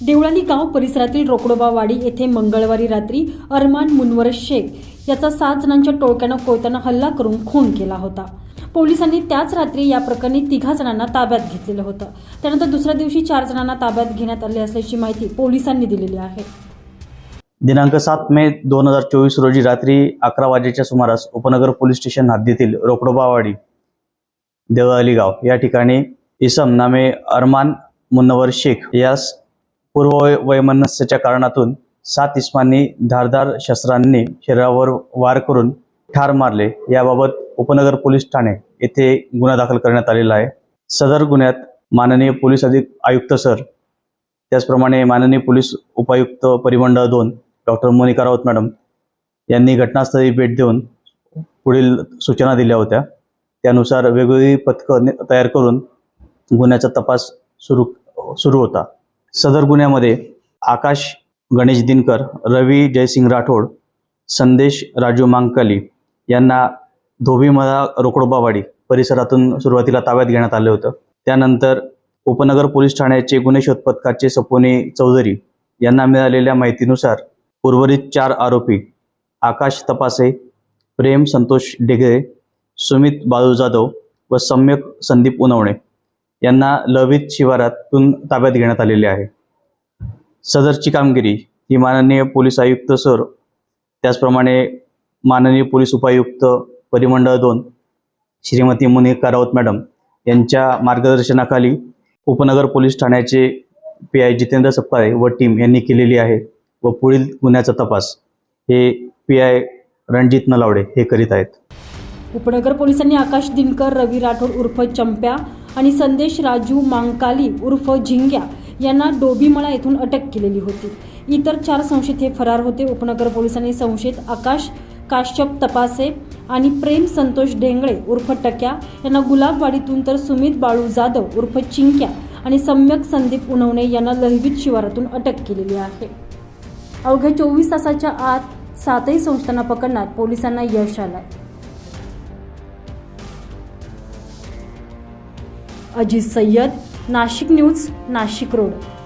देवळाली गाव परिसरातील रोकडोबावाडी येथे मंगळवारी रात्री अरमान मुनवर शेख याचा सात जणांच्या टोळक्यानं कोयत्यानं हल्ला करून खून केला होता. पोलिसांनी त्याच रात्री या प्रकरणी तिघा जणांना ताब्यात घेतलेलं होतं. त्यानंतर दुसऱ्या दिवशी चार जणांना ताब्यात घेण्यात आले असल्याची माहिती पोलिसांनी दिलेली आहे. दिनांक सात मे दोन हजार चोवीस रोजी रात्री अकरा वाजेच्या सुमारास उपनगर पोलीस स्टेशन हद्दीतील रोकडोबावाडी देवळाली गाव या ठिकाणी इसम नामे अरमान मुन्नवर शेख यास पूर्व वैमनस्याच्या कारणातून सात इस्मांनी धारदार शस्त्रांनी शरीरावर वार करून ठार मारले. याबाबत उपनगर पोलीस ठाणे येथे गुन्हा दाखल करण्यात आलेला आहे. सदर गुन्ह्यात माननीय पोलीस अधिक आयुक्त सर त्याचप्रमाणे माननीय पोलीस उपायुक्त परिमंडळ दोन डॉक्टर मोनिका राऊत मॅडम यांनी घटनास्थळी भेट देऊन पुढील सूचना दिल्या होत्या. त्यानुसार वेगवेगळी पथकं तयार करून गुन्ह्याचा तपास सुरू सुरू होता. सदर गुन्ह्यामध्ये आकाश गणेश दिनकर रवी जयसिंग राठोड संदेश राजू मांकाली यांना धोबीमधा रोकडोबावाडी परिसरातून सुरुवातीला ताब्यात घेण्यात आलं होतं. त्यानंतर उपनगर पोलीस ठाण्याचे गुन्हे शोध पथकाचे चौधरी यांना मिळालेल्या माहितीनुसार उर्वरित चार आरोपी आकाश तपासे प्रेम संतोष डेगरे सुमित बाळू जाधव व सम्यक संदीप उनवणे यांना लवित शिवारातून ताब्यात घेण्यात आलेले आहे. सदरची कामगिरी ही माननीय पोलीस आयुक्त सर त्याचप्रमाणे माननीय पोलीस उपायुक्त परिमंडळ दोन श्रीमती मुनी राऊत मॅडम यांच्या मार्गदर्शनाखाली उपनगर पोलीस ठाण्याचे पी आय जितेंद्र सप्पाळे व टीम यांनी केलेली आहे व पुढील गुन्ह्याचा तपास हे पी आय रणजित नलावडे हे करीत आहेत. उपनगर पोलिसांनी आकाश दिनकर रवी राठोड उर्फ चंप्या आणि संदेश राजू मांकाली उर्फ झिंग्या यांना डोबीमळा येथून अटक केलेली होती. इतर चार संशयित हे फरार होते. उपनगर पोलिसांनी संशयित आकाश काश्यप तपासे आणि प्रेम संतोष ढेंगळे उर्फ टक्या यांना गुलाबवाडीतून तर सुमित बाळू जाधव उर्फ चिंक्या आणि सम्यक संदीप उनवणे यांना लहवीत शिवारातून अटक केलेली आहे. अवघ्या चोवीस तासाच्या आत सातही संस्थांना पकडण्यात पोलिसांना यश आलंय. Ajit Sayyad Nashik news Nashik road.